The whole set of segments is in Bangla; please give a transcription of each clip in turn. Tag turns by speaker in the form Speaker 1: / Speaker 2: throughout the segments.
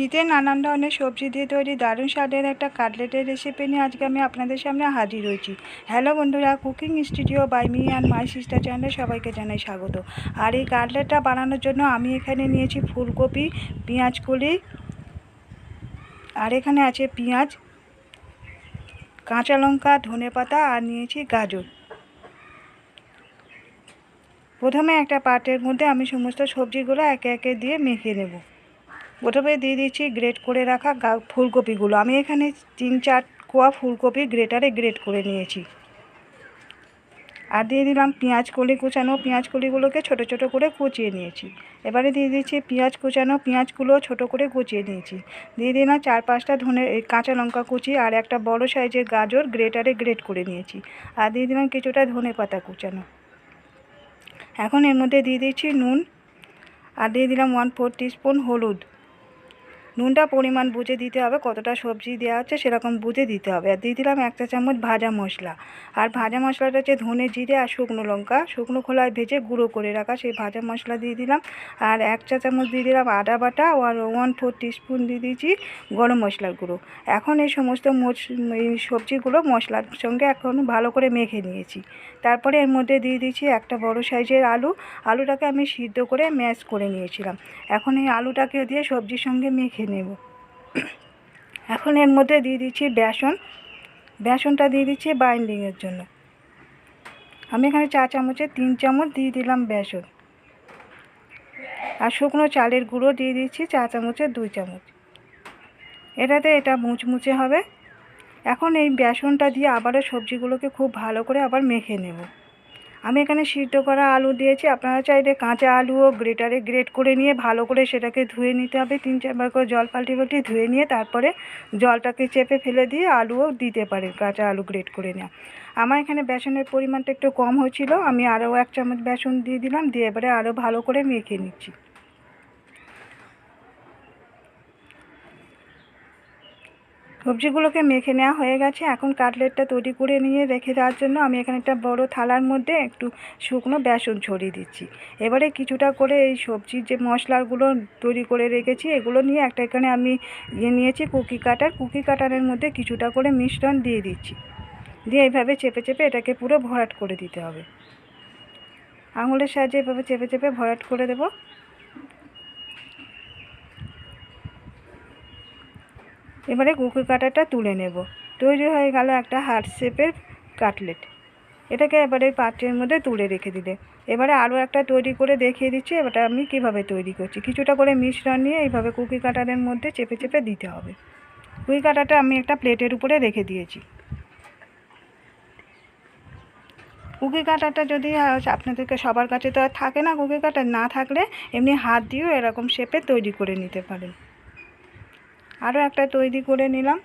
Speaker 1: শীতে নানান ধরনের সবজি দিয়ে তৈরি দারুণ স্বাদের একটা কাটলেটের রেসিপি নিয়ে আজকে আমি আপনাদের সামনে হাজির হয়েছি। হ্যালো বন্ধুরা cooking studio by me and my sister চ্যানেলে সবাইকে জানাই স্বাগত। আর এই কাটলেটটা বানানোর জন্য আমি এখানে নিয়েছি ফুলকপি, পেঁয়াজ কলি, আর এখানে আছে পেঁয়াজ, কাঁচা লঙ্কা, ধনে পাতা, আর নিয়েছি গাজর। প্রথমে একটা পাটের মধ্যে আমি সমস্ত সবজিগুলো একে একে দিয়ে মেখে নেব। প্রথমে দিয়ে দিচ্ছি গ্রেট করে রাখা ফুলকপিগুলো। আমি এখানে তিন চার কোয়া ফুলকপি গ্রেটারে গ্রেট করে নিয়েছি। আর দিয়ে দিলাম পেঁয়াজ কলি কুচানো, পেঁয়াজ কলিগুলোকে ছোটো ছোটো করে কুচিয়ে নিয়েছি। এবারে দিয়ে দিচ্ছি পেঁয়াজ কুচানো, পেঁয়াজগুলো ছোটো করে কুচিয়ে নিয়েছি। দিয়ে দিলাম চার পাঁচটা ধনে কাঁচা লঙ্কা কুচি আর একটা বড় সাইজের গাজর গ্রেটারে গ্রেট করে নিয়েছি। আর দিয়ে দিলাম কিছুটা ধনে পাতা কুচানো। এখন এর মধ্যে দিয়ে দিচ্ছি নুন। আর দিয়ে দিলাম ওয়ান ফোর টিস্পুন হলুদ। নুনটা পরিমাণ বুঝে দিতে হবে, কতটা সবজি দেওয়া হচ্ছে সেরকম বুঝে দিতে হবে। আর দিয়ে দিলাম এক চা চামচ ভাজা মশলা। আর ভাজা মশলাটা হচ্ছে ধনে জিরে আর শুকনো লঙ্কা। শুকনো খোলায় ভেজে গুঁড়ো করে রাখা সেই ভাজা মশলা দিয়ে দিলাম। আর এক চা চামচ দিয়ে দিলাম আদা বাটা আর ওয়ান ফোর টিস্পুন দিয়ে দিয়েছি গরম মশলার গুঁড়ো। এখন এই সমস্ত মশ এই সবজিগুলো মশলার সঙ্গে এখন ভালো করে মেখে নিয়েছি। তারপরে এর মধ্যে দিয়ে দিয়েছি একটা বড় সাইজের আলু। আলুটাকে আমি সিদ্ধ করে ম্যাশ করে নিয়েছিলাম। এখন এই আলুটাকে দিয়ে সবজির সঙ্গে মেখে নেব। এখন এর মধ্যে দিয়ে দিচ্ছি বেসন। বেসনটা দিয়ে দিচ্ছি বাইন্ডিংয়ের জন্য। আমি এখানে চা চামচে তিন চামচ দিয়ে দিলাম বেসন। আর শুকনো চালের গুঁড়ো দিয়ে দিচ্ছি চা চামচে দুই চামচ। এটাতে এটা মুচমুচে হবে। এখন এই বেসনটা দিয়ে আবারও সবজিগুলোকে খুব ভালো করে আবার মেখে নেব। আমি এখানে সিদ্ধ করা আলু দিয়েছি। আপনারা চাইলে কাঁচা আলুও গ্রেটারে গ্রেট করে নিয়ে ভালো করে সেটাকে ধুয়ে নিতে হবে। তিন চারবার করে জল পাল্টি পাল্টি ধুয়ে নিয়ে তারপরে জলটাকে চেপে ফেলে দিয়ে আলুও দিতে পারে কাঁচা আলু গ্রেট করে নেওয়া। আমার এখানে বেসনের পরিমাণটা একটু কম হয়েছিল। আমি আরও এক চামচ বেসন দিয়ে দিলাম। দিয়ে এবারে আরও ভালো করে মেখে নিচ্ছি। সবজিগুলোকে মেখে নেওয়া হয়ে গেছে। এখন কাটলেটটা তৈরি করে নিয়ে রেখে দেওয়ার জন্য আমি এখানে একটা বড় থালার মধ্যে একটু শুকনো বেসন ছড়িয়ে দিচ্ছি। এবারে কিছুটা করে এই সবজির যে মশলাগুলো তৈরি করে রেখেছি, এগুলো নিয়ে একটা এখানে আমি ইয়ে নিয়েছি, কুকি কাটার। কুকি কাটারের মধ্যে কিছুটা করে মিশ্রণ দিয়ে দিচ্ছি। দিয়ে এইভাবে চেপে চেপে এটাকে পুরো ভরাট করে দিতে হবে। আঙুলের সাহায্যে এভাবে চেপে চেপে ভরাট করে দেবো। এবারে কুকুর কাটাটা তুলে নেব। তৈরি হয়ে গেল একটা হার্ট শেপের কাটলেট। এটাকে এবারে পাত্রের মধ্যে তুলে রেখে দিলে। এবারে আরও একটা তৈরি করে দেখিয়ে দিচ্ছি, এবারটা আমি কীভাবে তৈরি করছি। কিছুটা করে মিশ্রণ নিয়ে এইভাবে কুকি কাটারের মধ্যে চেপে চেপে দিতে হবে। কুকি কাটাটা আমি একটা প্লেটের উপরে রেখে দিয়েছি। কুকি কাটাটা যদি আপনাদেরকে সবার কাছে তো আর থাকে না কুকি কাটা, না থাকলে এমনি হাত দিয়েও এরকম শেপে তৈরি করে নিতে পারেন। আরও একটা তৈরি করে নিলাম।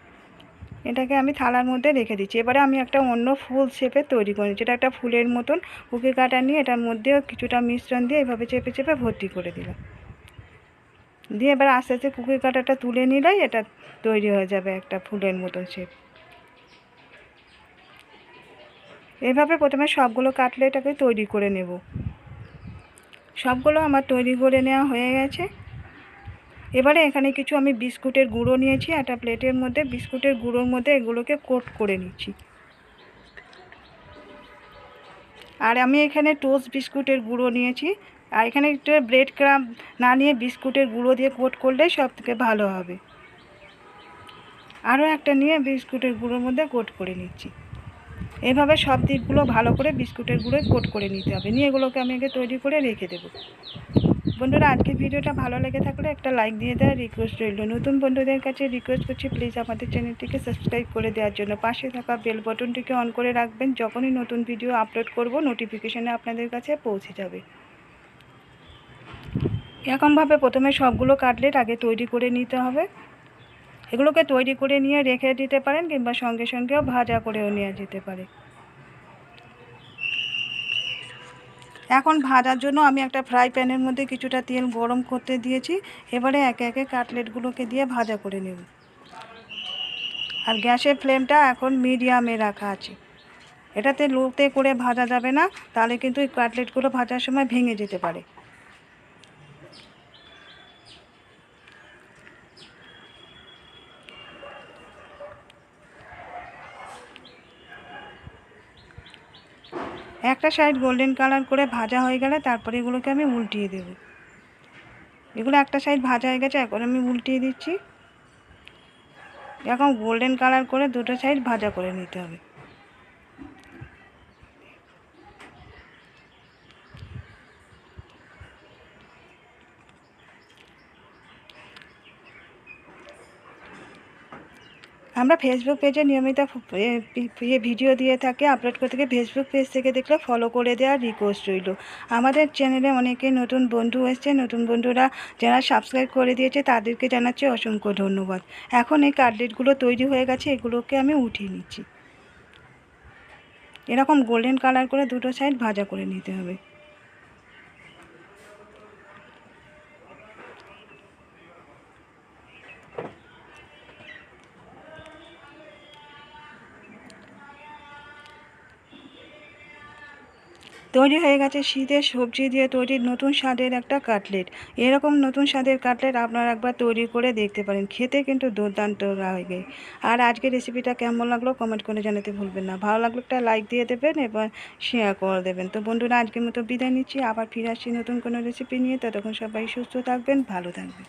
Speaker 1: এটাকে আমি থালার মধ্যে রেখে দিচ্ছি। এবারে আমি একটা অন্য ফুল শেপে তৈরি করে নিচ্ছি। এটা একটা ফুলের মতন কুকি কাটা নিয়ে এটার মধ্যেও কিছুটা মিশ্রণ দিয়ে এভাবে চেপে চেপে ভর্তি করে দিলাম। দিয়ে এবার আস্তে আস্তে কুকি কাটাটা তুলে নিলেই এটা তৈরি হয়ে যাবে একটা ফুলের মতন শেপ এভাবে প্রথমে সবগুলো কাটলেটাকে তৈরি করে নেব। সবগুলো আমার তৈরি করে নেওয়া হয়ে গেছে। এবারে এখানে কিছু আমি বিস্কুটের গুঁড়ো নিয়েছি, একটা প্লেটের মধ্যে বিস্কুটের গুঁড়োর মধ্যে এগুলোকে কোট করে নিচ্ছি। আর আমি এখানে টোস্ট বিস্কুটের গুঁড়ো নিয়েছি। আর এখানে একটু ব্রেড ক্রাম না নিয়ে বিস্কুটের গুঁড়ো দিয়ে কোট করলে সব থেকে ভালো হবে। আরও একটা নিয়ে বিস্কুটের গুঁড়োর মধ্যে কোট করে নিচ্ছি। এভাবে সব দিকগুলো ভালো করে বিস্কুটের গুঁড়োয় কোট করে নিতে হবে। নিয়ে এগুলোকে আমি আগে তৈরি করে রেখে দেবো। বন্ধুরা, আজকের ভিডিওটা ভালো লেগে থাকলে একটা লাইক দিয়ে দেওয়ার রিকোয়েস্ট রইল। নতুন বন্ধুদের কাছে রিকোয়েস্ট করছি প্লিজ আমাদের চ্যানেলটিকে সাবস্ক্রাইব করে দেওয়ার জন্য। পাশে থাকা বেল বটনটিকে অন করে রাখবেন, যখনই নতুন ভিডিও আপলোড করব নোটিফিকেশানে আপনাদের কাছে পৌঁছে যাবে। এরকমভাবে প্রথমে সবগুলো কাটলেট আগে তৈরি করে নিতে হবে। এগুলোকে তৈরি করে নিয়ে রেখে দিতে পারেন, কিংবা সঙ্গে সঙ্গেও ভাজা করেও নেওয়া যেতে পারে। এখন ভাজার জন্য আমি একটা ফ্রাই প্যানের মধ্যে কিছুটা তেল গরম করতে দিয়েছি। এবারে একে একে কাটলেটগুলোকে দিয়ে ভাজা করে নেব। আর গ্যাসের ফ্লেমটা এখন মিডিয়ামে রাখা আছে। এটাতে লোতে করে ভাজা যাবে না, তাহলে কিন্তু এই কাটলেটগুলো ভাজার সময় ভেঙে যেতে পারে। একটা সাইড গোল্ডেন কালার করে ভাজা হয়ে গেলে তারপরে এগুলোকে আমি উল্টিয়ে দেব। এগুলো একটা সাইড ভাজা হয়ে গেছে, এখন আমি উল্টিয়ে দিচ্ছি। এরকম গোল্ডেন কালার করে দুটো সাইড ভাজা করে নিতে হবে। আমরা ফেসবুক পেজে নিয়মিত এ ভিডিও দিয়ে থাকি আপলোড করে থাকি ফেসবুক পেজ থেকে দেখলে ফলো করে দেওয়ার রিকোয়েস্ট রইল। আমাদের চ্যানেলে অনেকে নতুন বন্ধু এসছে, নতুন বন্ধুরা যারা সাবস্ক্রাইব করে দিয়েছে, তাদেরকে জানাচ্ছি অসংখ্য ধন্যবাদ। এখন এই কাটলেটগুলো তৈরি হয়ে গেছে, এগুলোকে আমি উঠিয়ে নিচ্ছি। এরকম গোল্ডেন কালার করে দুটো সাইড ভাজা করে নিতে হবে। তৈরি হয়ে গেছে শীতের সবজি দিয়ে তৈরি নতুন স্বাদের একটা কাটলেট। এরকম নতুন স্বাদের কাটলেট আপনারা একবার তৈরি করে দেখতে পারেন। খেতে কিন্তু দুর্দান্ত লাগে। আর আজকের রেসিপিটা কেমন লাগল কমেন্ট করে জানাতে ভুলবেন না। ভালো লাগল একটা লাইক দিয়ে দেবেন এবং শেয়ার করে দেবেন। তো বন্ধুরা, আজকের মতো বিদায় নিচ্ছি। আবার ফিরে আসছি নতুন কোনো রেসিপি নিয়ে। ততক্ষণ সবাই সুস্থ থাকবেন, ভালো থাকবেন।